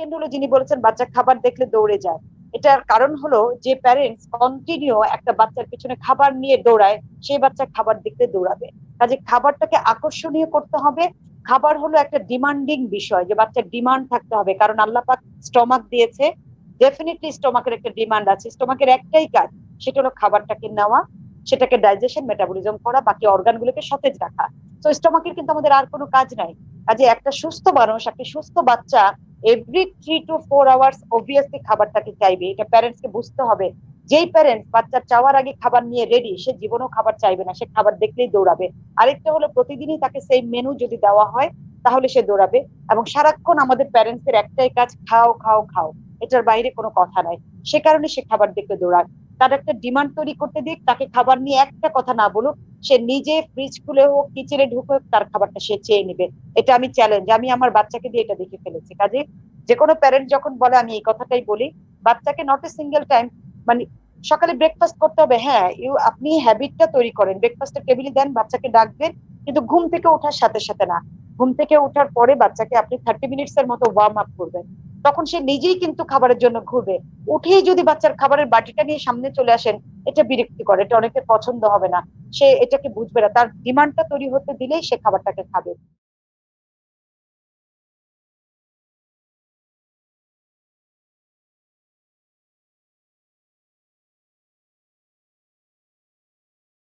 Second হলো যিনি বলেছেন, বাচ্চা খাবার দেখলে দৌড়ে যায়। এটার কারণ হলো যে প্যারেন্টস কন্টিনিউ একটা বাচ্চার পিছনে খাবার নিয়ে দৌড়ায়, সেই বাচ্চা খাবার দেখতে দৌড়াবে। কাজে খাবারটাকে আকর্ষণীয় করতে হবে। খাবার হলো একটা ডিমান্ডিং বিষয় যে বাচ্চার ডিমান্ড থাকতে হবে। কারণ আল্লাহ পাক স্টমাক দিয়েছে ডেফিনেটলি স্টমাকের একটা ডিমান্ড আছে। স্টমাকের একটাই কাজ, সেটা হলো খাবারটাকে নেওয়া, সেটাকে ডাইজেশন মেটাবলিজম করা, বাকি অর্গানগুলোকে সতেজ রাখা। তো স্টমাকের কিন্তু আমাদের আর কোনো কাজ নাই। কাজে একটা সুস্থ মানুষ, একটা সুস্থ বাচ্চা every three two four hours obviously খাবারটাকে চাইবে। এটা প্যারেন্টসকে বুঝতে হবে। যেই প্যারেন্টস বাচ্চা চাওয়ার আগে খাবার নিয়ে রেডি সে জীবনেও খাবার চাইবে না। সে খাবার দেখলেই দৌড়াবে। আরেকটা হলো প্রতিদিনই তাকে সেই মেনু যদি দেওয়া হয়, তাহলে সে দৌড়াবে। এবং সারাক্ষণ আমাদের প্যারেন্টসের একটাই কাজ, খাও খাও খাও। এটার বাইরে কোনো কথা নাই। সে কারণে সে খাবার দেখতে দৌড়ায়। তার একটা ডিমান্ড তৈরি করতে দিক তাকে খাবার নিয়ে একটা কথা না বলুক, সে নিজে ফ্রিজ খুলে হোক কিচেনে ঢুকে তার খাবারটা সে চেয়ে নেবে। এটা আমি চ্যালেঞ্জ আমি আমার বাচ্চাকে দিয়ে এটা দেখে ফেলেছি। কাজে যে কোনো প্যারেন্ট যখন বলে, আমি এই কথাটাই বলি, বাচ্চাকে নট এ সিঙ্গেল টাইম মানে সকালে ব্রেকফাস্ট করতে হবে হ্যাঁ ইউ, আপনি হ্যাবিটটা তৈরি করেন। ব্রেকফাস্টের টেবিলে দেন, বাচ্চাকে ডাকবেন, কিন্তু ঘুম থেকে ওঠার সাথে সাথে না। ঘুম থেকে ওঠার পরে বাচ্চাকে আপনি থার্টি মিনিটস এর মতো ওয়ার্ম আপ করবেন। তখন সে নিজেই কিন্তু খাবারের জন্য ঘুরবে। উঠেই যদি বাচ্চার খাবারের বাটিটা নিয়ে সামনে চলে আসেন, এটা বিরক্তি করে এটা অনেকের পছন্দ হবে না। সে এটাকে বুঝবে না। তার ডিমান্ডটা তৈরি হতে দিলেই সে খাবারটাকে খাবে।